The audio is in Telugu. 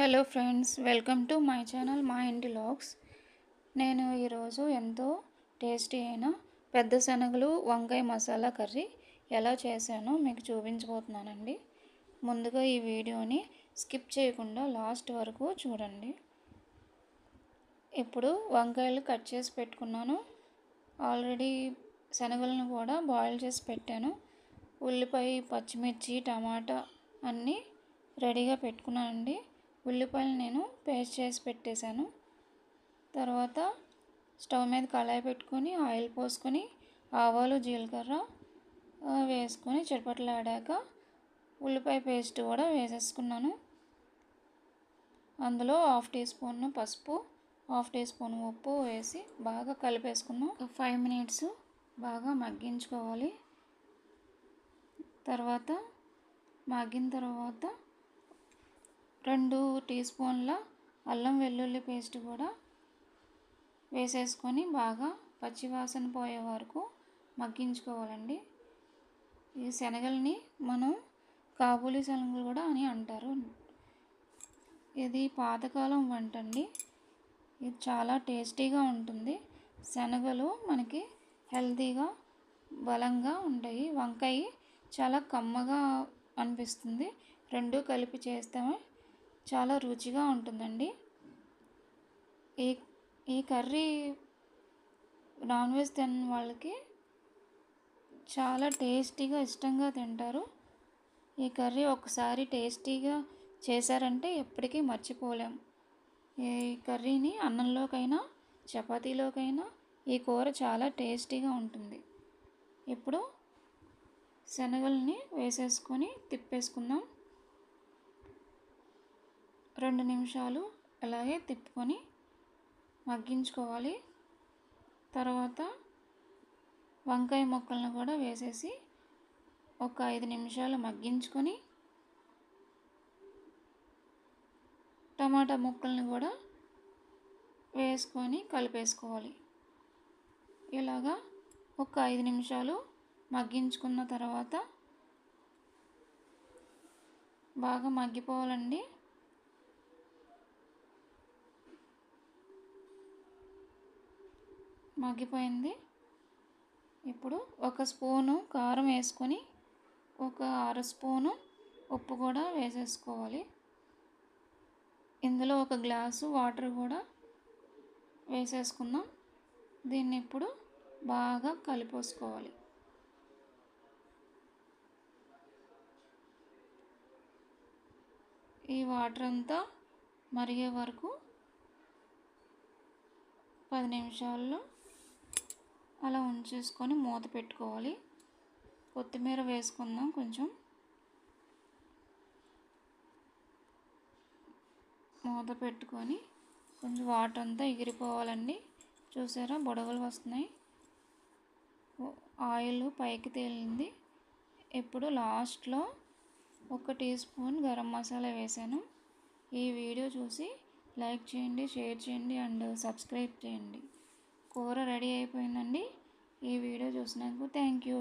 Hello friends welcome to my channel మా ఇంటి లాగ్స్ నేను ఈరోజు ఎంతో టేస్టీ అయిన పెద్ద శనగలు వంకాయ మసాలా కర్రీ ఎలా చేశానో మీకు చూపించబోతున్నానండి. ముందుగా ఈ వీడియోని స్కిప్ చేయకుండా లాస్ట్ వరకు చూడండి. ఇప్పుడు వంకాయలు కట్ చేసి పెట్టుకున్నాను. ఆల్రెడీ శనగలను కూడా బాయిల్ చేసి పెట్టాను. ఉల్లిపాయ పచ్చిమిర్చి టమాటా అన్నీ రెడీగా పెట్టుకున్నానండి. ఉల్లిపాయలు నేను పేస్ట్ చేసి పెట్టేశాను. తర్వాత స్టవ్ మీద కళాయి పెట్టుకొని ఆయిల్ పోసుకొని ఆవాలు జీలకర్ర వేసుకొని చిరపట్లాడాక ఉల్లిపాయ పేస్ట్ కూడా వేసేసుకున్నాను. అందులో హాఫ్ టీ స్పూన్ పసుపు హాఫ్ టీ స్పూన్ ఉప్పు వేసి బాగా కలిపేసుకున్నాం. ఫైవ్ మినిట్స్ బాగా మగ్గించుకోవాలి. తర్వాత మగ్గిన తర్వాత రెండు టీ స్పూన్ల అల్లం వెల్లుల్లి పేస్ట్ కూడా వేసేసుకొని బాగా పచ్చివాసన పోయే వరకు మగ్గించుకోవాలండి. ఈ శనగల్ని మనం కాబూలీ శనగలు కూడా అని అంటారు. ఇది పాతకాలం వంట అండి. ఇది చాలా టేస్టీగా ఉంటుంది. శనగలు మనకి హెల్తీగా బలంగా ఉంటాయి. వంకాయ చాలా కమ్మగా అనిపిస్తుంది. రెండు కలిపి చేస్తామే చాలా రుచిగా ఉంటుందండి. ఈ ఈ కర్రీ నాన్ వెజ్ తిన్న వాళ్ళకి చాలా టేస్టీగా ఇష్టంగా తింటారు. ఈ కర్రీ ఒకసారి టేస్టీగా చేశారంటే ఎప్పటికీ మర్చిపోలేం. ఈ కర్రీని అన్నంలోకైనా చపాతీలోకైనా ఈ కూర చాలా టేస్టీగా ఉంటుంది. ఇప్పుడు శనగల్ని వేసేసుకొని తిప్పేసుకుందాం. రెండు నిమిషాలు అలాగే తిప్పుకొని మగ్గించుకోవాలి. తర్వాత వంకాయ ముక్కలను కూడా వేసేసి ఒక ఐదు నిమిషాలు మగ్గించుకొని టమాటా ముక్కల్ని కూడా వేసుకొని కలిపేసుకోవాలి. ఇలాగా ఒక ఐదు నిమిషాలు మగ్గించుకున్న తర్వాత బాగా మగ్గిపోవాలండి. మగ్గిపోయింది. ఇప్పుడు ఒక స్పూను కారం వేసుకొని ఒక అర స్పూను ఉప్పు కూడా వేసేసుకోవాలి. ఇందులో ఒక గ్లాసు వాటర్ కూడా వేసేసుకుందాం. దీన్ని ఇప్పుడు బాగా కలిపోసుకోవాలి. ఈ వాటర్ అంతా మరిగే వరకు పది నిమిషాల్లో అలా ఉంచేసుకొని మూత పెట్టుకోవాలి. కొత్తిమీర వేసుకుందాం కొంచెం. మూత పెట్టుకొని కొంచెం వాటర్ అంతా ఎగిరిపోవాలండి. చూసారా బుడగలు వస్తున్నాయి. ఆయిల్ పైకి తేలింది. ఇప్పుడు లాస్ట్లో ఒక టీ స్పూన్ గరం మసాలా వేసాను. ఈ వీడియో చూసి లైక్ చేయండి షేర్ చేయండి అండ్ సబ్స్క్రైబ్ చేయండి. కూర రెడీ అయిపోయిందండి. ఈ వీడియో చూసినందుకు థ్యాంక్ యూ